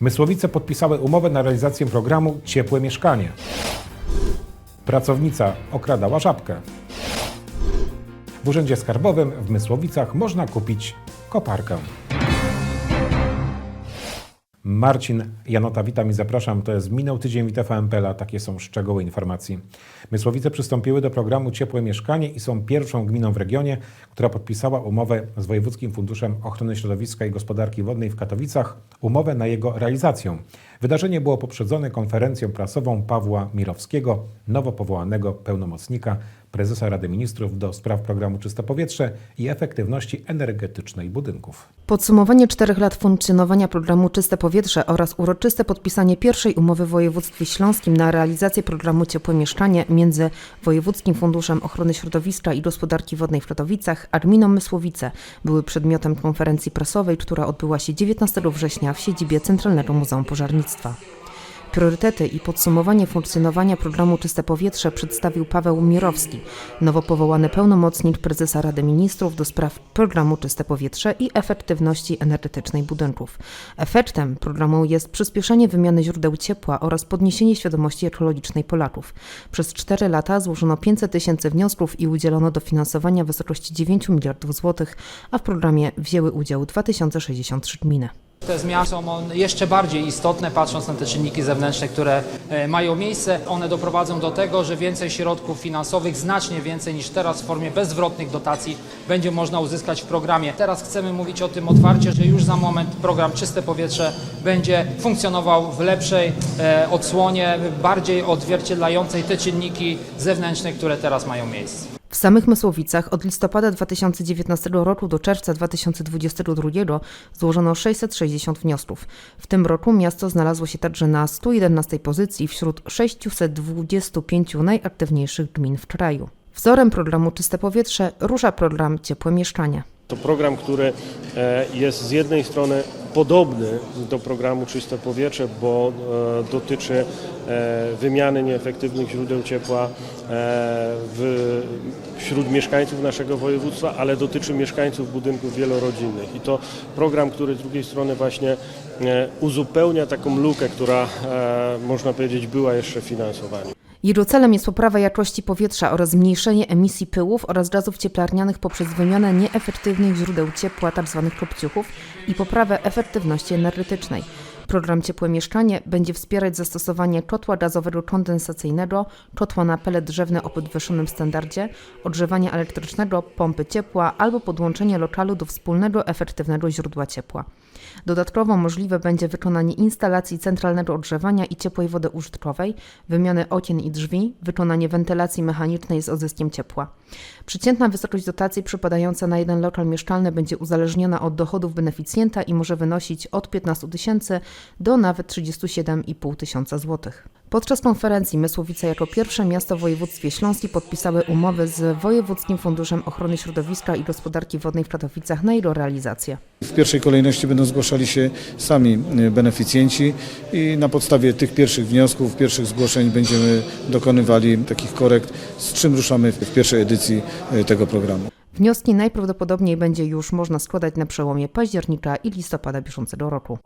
Mysłowice podpisały umowę na realizację programu Ciepłe Mieszkanie. Pracownica okradała żabkę. W Urzędzie Skarbowym w Mysłowicach można kupić koparkę. Marcin Janota, witam i zapraszam. To jest minął tydzień w TVMPL, a takie są szczegóły informacji. Mysłowice przystąpiły do programu Ciepłe Mieszkanie i są pierwszą gminą w regionie, która podpisała umowę z Wojewódzkim Funduszem Ochrony Środowiska i Gospodarki Wodnej w Katowicach, umowę na jego realizację. Wydarzenie było poprzedzone konferencją prasową Pawła Mirowskiego, nowo powołanego pełnomocnika prezesa Rady Ministrów do spraw programu Czyste Powietrze i efektywności energetycznej budynków. Podsumowanie czterech lat funkcjonowania programu Czyste Powietrze oraz uroczyste podpisanie pierwszej umowy w województwie śląskim na realizację programu Ciepłe Mieszkanie między Wojewódzkim Funduszem Ochrony Środowiska i Gospodarki Wodnej w Katowicach a gminą Mysłowice były przedmiotem konferencji prasowej, która odbyła się 19 września w siedzibie Centralnego Muzeum Pożarnictwa. Priorytety i podsumowanie funkcjonowania programu Czyste Powietrze przedstawił Paweł Mirowski, nowo powołany pełnomocnik prezesa Rady Ministrów do spraw programu Czyste Powietrze i efektywności energetycznej budynków. Efektem programu jest przyspieszenie wymiany źródeł ciepła oraz podniesienie świadomości ekologicznej Polaków. Przez 4 lata złożono 500 tysięcy wniosków i udzielono dofinansowania w wysokości 9 miliardów złotych, a w programie wzięły udział 2063 gminy. Te zmiany są jeszcze bardziej istotne, patrząc na te czynniki zewnętrzne, które e, mają miejsce. One doprowadzą do tego, że więcej środków finansowych, znacznie więcej niż teraz w formie bezzwrotnych dotacji będzie można uzyskać w programie. Teraz chcemy mówić o tym otwarcie, że już za moment program Czyste Powietrze będzie funkcjonował w lepszej e, odsłonie, bardziej odzwierciedlającej te czynniki zewnętrzne, które teraz mają miejsce. W samych Mysłowicach od listopada 2019 roku do czerwca 2022 złożono 660 wniosków. W tym roku miasto znalazło się także na 111 pozycji wśród 625 najaktywniejszych gmin w kraju. Wzorem programu Czyste Powietrze rusza program Ciepłe Mieszkanie. To program, który e, jest z jednej strony podobny do programu Czyste Powietrze, bo e, dotyczy e, wymiany nieefektywnych źródeł ciepła wśród mieszkańców naszego województwa, ale dotyczy mieszkańców budynków wielorodzinnych. I to program, który z drugiej strony właśnie uzupełnia taką lukę, która można powiedzieć była jeszcze w finansowaniu. Jego celem jest poprawa jakości powietrza oraz zmniejszenie emisji pyłów oraz gazów cieplarnianych poprzez wymianę nieefektywnych źródeł ciepła, tzw. kopciuchów i poprawę efektywności energetycznej. Program Ciepłe Mieszkanie będzie wspierać zastosowanie kotła gazowego kondensacyjnego, kotła na pelet drzewny o podwyższonym standardzie, ogrzewania elektrycznego, pompy ciepła albo podłączenie lokalu do wspólnego efektywnego źródła ciepła. Dodatkowo możliwe będzie wykonanie instalacji centralnego ogrzewania i ciepłej wody użytkowej, wymiany okien i drzwi, wykonanie wentylacji mechanicznej z odzyskiem ciepła. Przeciętna wysokość dotacji przypadająca na jeden lokal mieszkalny będzie uzależniona od dochodów beneficjenta i może wynosić od 15 tysięcy do nawet 37,5 tysiąca złotych. Podczas konferencji Mysłowice jako pierwsze miasto w województwie śląskim podpisały umowy z Wojewódzkim Funduszem Ochrony Środowiska i Gospodarki Wodnej w Katowicach na jego realizację. W pierwszej kolejności będą zgłaszali się sami y, beneficjenci i na podstawie tych pierwszych wniosków, pierwszych zgłoszeń będziemy dokonywali takich korekt, z czym ruszamy w pierwszej edycji y, tego programu. Wnioski najprawdopodobniej będzie już można składać na przełomie października i listopada bieżącego roku.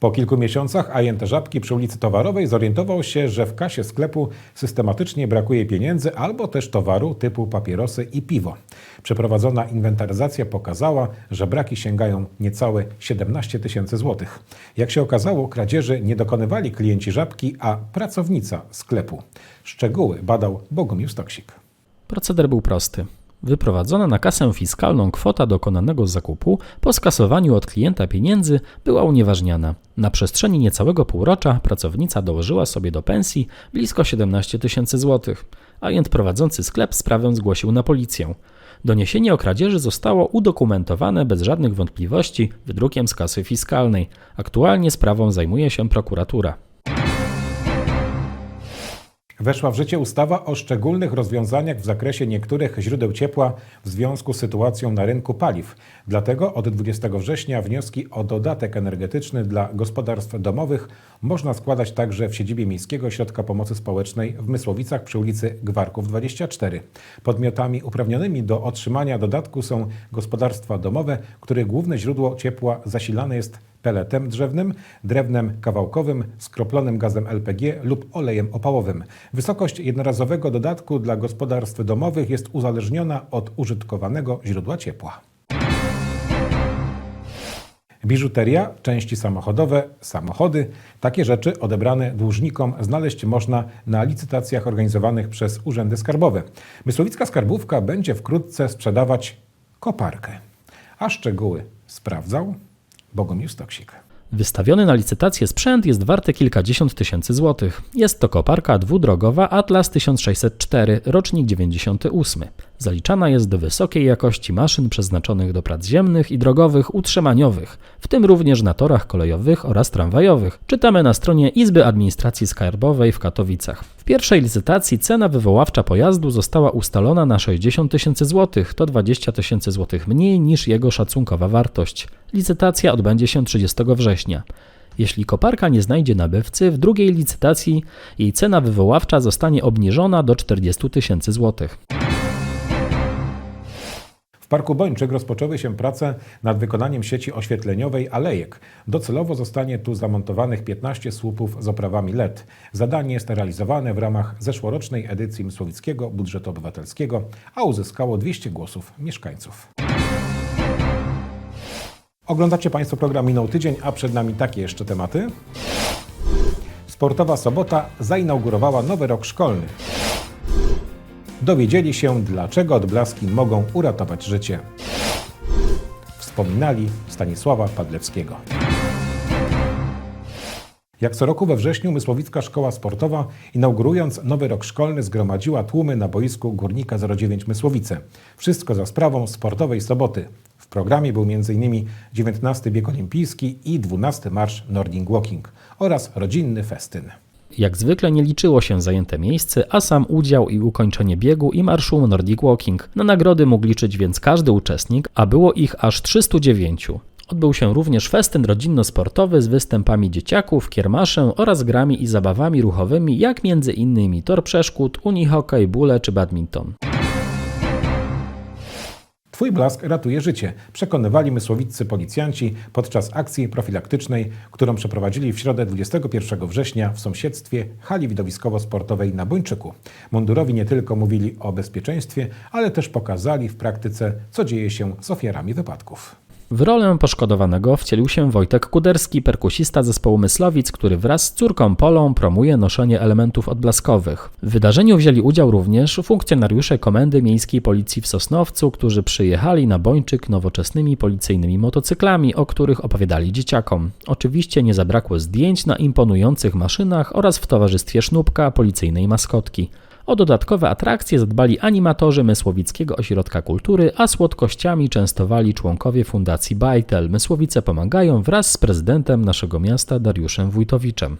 Po kilku miesiącach agent Żabki przy ulicy Towarowej zorientował się, że w kasie sklepu systematycznie brakuje pieniędzy albo też towaru typu papierosy i piwo. Przeprowadzona inwentaryzacja pokazała, że braki sięgają niecałe 17 tysięcy złotych. Jak się okazało, kradzieży nie dokonywali klienci Żabki, a pracownica sklepu. Szczegóły badał Bogumił Stoksik. Proceder był prosty. Wyprowadzona na kasę fiskalną kwota dokonanego zakupu po skasowaniu od klienta pieniędzy była unieważniana. Na przestrzeni niecałego półrocza pracownica dołożyła sobie do pensji blisko 17 tysięcy złotych. Agent prowadzący sklep sprawę zgłosił na policję. Doniesienie o kradzieży zostało udokumentowane bez żadnych wątpliwości wydrukiem z kasy fiskalnej. Aktualnie sprawą zajmuje się prokuratura. Weszła w życie ustawa o szczególnych rozwiązaniach w zakresie niektórych źródeł ciepła w związku z sytuacją na rynku paliw. Dlatego od 20 września wnioski o dodatek energetyczny dla gospodarstw domowych można składać także w siedzibie Miejskiego Ośrodka Pomocy Społecznej w Mysłowicach przy ulicy Gwarków 24. Podmiotami uprawnionymi do otrzymania dodatku są gospodarstwa domowe, których główne źródło ciepła zasilane jest peletem drzewnym, drewnem kawałkowym, skroplonym gazem LPG lub olejem opałowym. Wysokość jednorazowego dodatku dla gospodarstw domowych jest uzależniona od użytkowanego źródła ciepła. Biżuteria, części samochodowe, samochody. Takie rzeczy odebrane dłużnikom znaleźć można na licytacjach organizowanych przez urzędy skarbowe. Mysłowicka Skarbówka będzie wkrótce sprzedawać koparkę. A szczegóły sprawdzał Bogomir Stoksik. Wystawiony na licytację sprzęt jest warty kilkadziesiąt tysięcy złotych. Jest to koparka dwudrogowa Atlas 1604, rocznik 98. Zaliczana jest do wysokiej jakości maszyn przeznaczonych do prac ziemnych i drogowych utrzymaniowych, w tym również na torach kolejowych oraz tramwajowych. Czytamy na stronie Izby Administracji Skarbowej w Katowicach. W pierwszej licytacji cena wywoławcza pojazdu została ustalona na 60 tysięcy złotych, to 20 tysięcy złotych mniej niż jego szacunkowa wartość. Licytacja odbędzie się 30 września. Jeśli koparka nie znajdzie nabywcy, w drugiej licytacji jej cena wywoławcza zostanie obniżona do 40 tysięcy złotych. Parku Bończyk rozpoczęły się prace nad wykonaniem sieci oświetleniowej alejek. Docelowo zostanie tu zamontowanych 15 słupów z oprawami LED. Zadanie jest realizowane w ramach zeszłorocznej edycji Mysłowickiego Budżetu Obywatelskiego, a uzyskało 200 głosów mieszkańców. Oglądacie Państwo program Minął Tydzień, a przed nami takie jeszcze tematy. Sportowa Sobota zainaugurowała nowy rok szkolny. Dowiedzieli się, dlaczego odblaski mogą uratować życie. Wspominali Stanisława Padlewskiego. Jak co roku we wrześniu Mysłowicka Szkoła Sportowa, inaugurując nowy rok szkolny, zgromadziła tłumy na boisku Górnika 09 Mysłowice. Wszystko za sprawą sportowej soboty. W programie był m.in. 19 bieg olimpijski i 12 marsz Nordic Walking oraz rodzinny festyn. Jak zwykle nie liczyło się zajęte miejsce, a sam udział i ukończenie biegu i marszu Nordic Walking. Na nagrody mógł liczyć więc każdy uczestnik, a było ich aż 309. Odbył się również festyn rodzinno-sportowy z występami dzieciaków, kiermaszem oraz grami i zabawami ruchowymi, jak między innymi tor przeszkód, unihokej, bóle czy badminton. Twój blask ratuje życie, przekonywali mysłowiccy policjanci podczas akcji profilaktycznej, którą przeprowadzili w środę 21 września w sąsiedztwie hali widowiskowo-sportowej na Bończyku. Mundurowi nie tylko mówili o bezpieczeństwie, ale też pokazali w praktyce, co dzieje się z ofiarami wypadków. W rolę poszkodowanego wcielił się Wojtek Kuderski, perkusista zespołu Myslowic, który wraz z córką Polą promuje noszenie elementów odblaskowych. W wydarzeniu wzięli udział również funkcjonariusze Komendy Miejskiej Policji w Sosnowcu, którzy przyjechali na Bończyk nowoczesnymi policyjnymi motocyklami, o których opowiadali dzieciakom. Oczywiście nie zabrakło zdjęć na imponujących maszynach oraz w towarzystwie sznupka policyjnej maskotki. O dodatkowe atrakcje zadbali animatorzy Mysłowickiego Ośrodka Kultury, a słodkościami częstowali członkowie Fundacji Bajtel. Mysłowice pomagają wraz z prezydentem naszego miasta Dariuszem Wójtowiczem.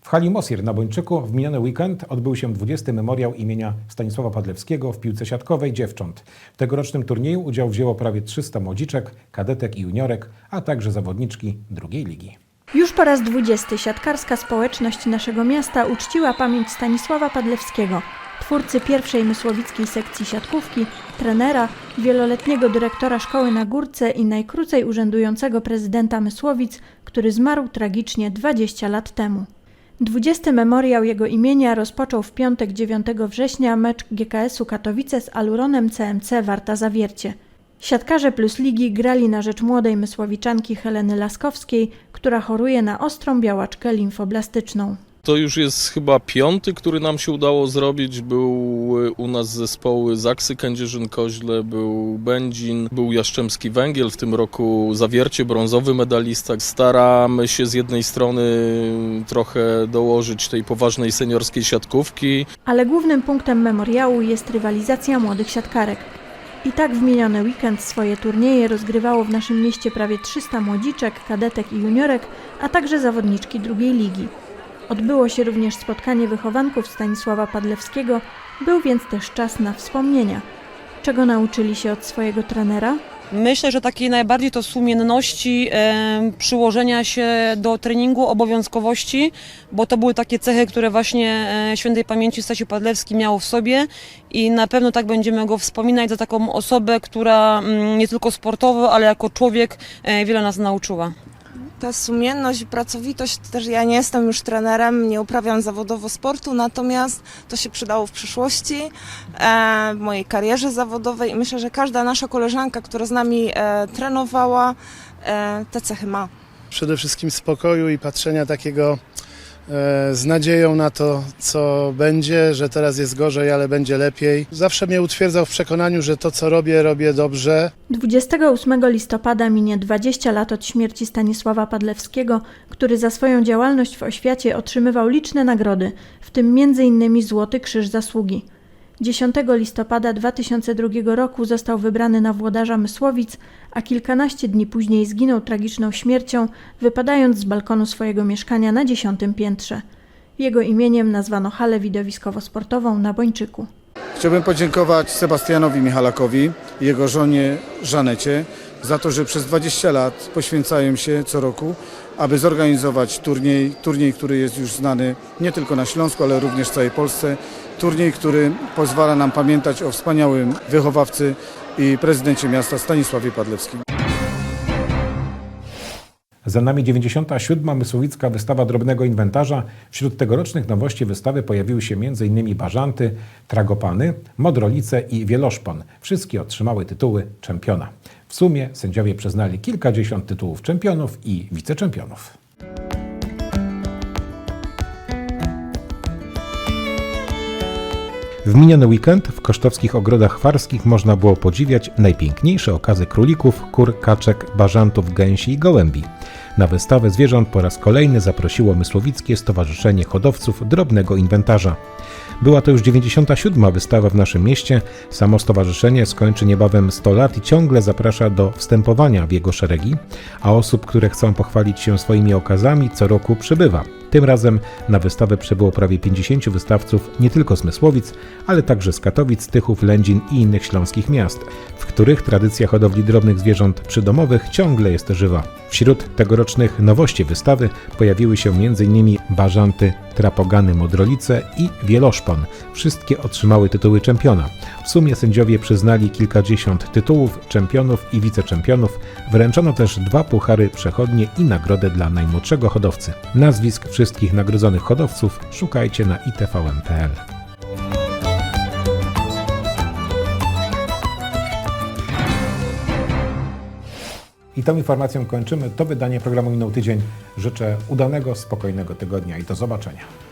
W hali Mosir na Bończyku w miniony weekend odbył się 20. memoriał imienia Stanisława Padlewskiego w piłce siatkowej dziewcząt. W tegorocznym turnieju udział wzięło prawie 300 młodziczek, kadetek i juniorek, a także zawodniczki drugiej ligi. Już po raz dwudziesty siatkarska społeczność naszego miasta uczciła pamięć Stanisława Padlewskiego, twórcy pierwszej mysłowickiej sekcji siatkówki, trenera, wieloletniego dyrektora szkoły na Górce i najkrócej urzędującego prezydenta Mysłowic, który zmarł tragicznie 20 lat temu. 20. memoriał jego imienia rozpoczął w piątek 9 września mecz GKS-u Katowice z Aluronem CMC Warta Zawiercie. Siatkarze plus ligi grali na rzecz młodej mysłowiczanki Heleny Laskowskiej, która choruje na ostrą białaczkę limfoblastyczną. To już jest chyba piąty, który nam się udało zrobić. Był u nas zespoły Zaksy Kędzierzyn-Koźle, był Będzin, był Jaszczemski Węgiel, w tym roku Zawiercie, brązowy medalista. Staramy się z jednej strony trochę dołożyć tej poważnej seniorskiej siatkówki, Ale głównym punktem memoriału jest rywalizacja młodych siatkarek. I tak w miniony weekend swoje turnieje rozgrywało w naszym mieście prawie 300 młodziczek, kadetek i juniorek, a także zawodniczki drugiej ligi. Odbyło się również spotkanie wychowanków Stanisława Padlewskiego, był więc też czas na wspomnienia. Czego nauczyli się od swojego trenera? Myślę, że takiej najbardziej to sumienności, e, przyłożenia się do treningu, obowiązkowości, bo to były takie cechy, które właśnie e, świętej pamięci Stasiu Padlewski miał w sobie i na pewno tak będziemy go wspominać za taką osobę, która mm, nie tylko sportowo, ale jako człowiek e, wiele nas nauczyła. Ta sumienność i pracowitość, też ja nie jestem już trenerem, nie uprawiam zawodowo sportu, natomiast to się przydało w przyszłości, e, w mojej karierze zawodowej i myślę, że każda nasza koleżanka, która z nami e, trenowała, e, te cechy ma. przede wszystkim spokoju i patrzenia takiego z nadzieją na to, co będzie, że teraz jest gorzej, ale będzie lepiej. Zawsze mnie utwierdzał w przekonaniu, że to, co robię, robię dobrze. 28 listopada minie 20 lat od śmierci Stanisława Padlewskiego, który za swoją działalność w oświacie otrzymywał liczne nagrody, w tym m.in. Złoty Krzyż Zasługi. 10 listopada 2002 roku został wybrany na włodarza Mysłowic, a kilkanaście dni później zginął tragiczną śmiercią, wypadając z balkonu swojego mieszkania na dziesiątym piętrze. Jego imieniem nazwano halę widowiskowo-sportową na Bończyku. Chciałbym podziękować Sebastianowi Michalakowi i jego żonie Żanecie za to, że przez 20 lat poświęcają się co roku, aby zorganizować turniej, turniej, który jest już znany nie tylko na Śląsku, ale również w całej Polsce. Turniej, który pozwala nam pamiętać o wspaniałym wychowawcy i prezydencie miasta Stanisławie Padlewskim. Za nami 97. Mysłowicka wystawa drobnego inwentarza. Wśród tegorocznych nowości wystawy pojawiły się m.in. bażanty, tragopany, modrolice i wieloszpon. Wszystkie otrzymały tytuły czempiona. W sumie sędziowie przyznali kilkadziesiąt tytułów czempionów i wiceczempionów. W miniony weekend w kosztowskich ogrodach chwarskich można było podziwiać najpiękniejsze okazy królików, kur, kaczek, bażantów, gęsi i gołębi. Na wystawę zwierząt po raz kolejny zaprosiło Mysłowickie Stowarzyszenie Hodowców Drobnego Inwentarza. Była to już 97. wystawa w naszym mieście. Samo stowarzyszenie skończy niebawem 100 lat i ciągle zaprasza do wstępowania w jego szeregi, a osób, które chcą pochwalić się swoimi okazami, co roku przybywa. Tym razem na wystawę przybyło prawie 50 wystawców nie tylko z Mysłowic, ale także z Katowic, Tychów, Lędzin i innych śląskich miast, w których tradycja hodowli drobnych zwierząt przydomowych ciągle jest żywa. Wśród tegorocznych nowości wystawy pojawiły się m.in. bażanty, trapogany, modrolice i wieloszpon. Wszystkie otrzymały tytuły czempiona. W sumie sędziowie przyznali kilkadziesiąt tytułów czempionów i wiceczempionów. Wręczono też dwa puchary przechodnie i nagrodę dla najmłodszego hodowcy. Nazwisk wszystkich nagrodzonych hodowców szukajcie na itvm.pl. I tą informacją kończymy to wydanie programu Minął Tydzień. Życzę udanego, spokojnego tygodnia i do zobaczenia.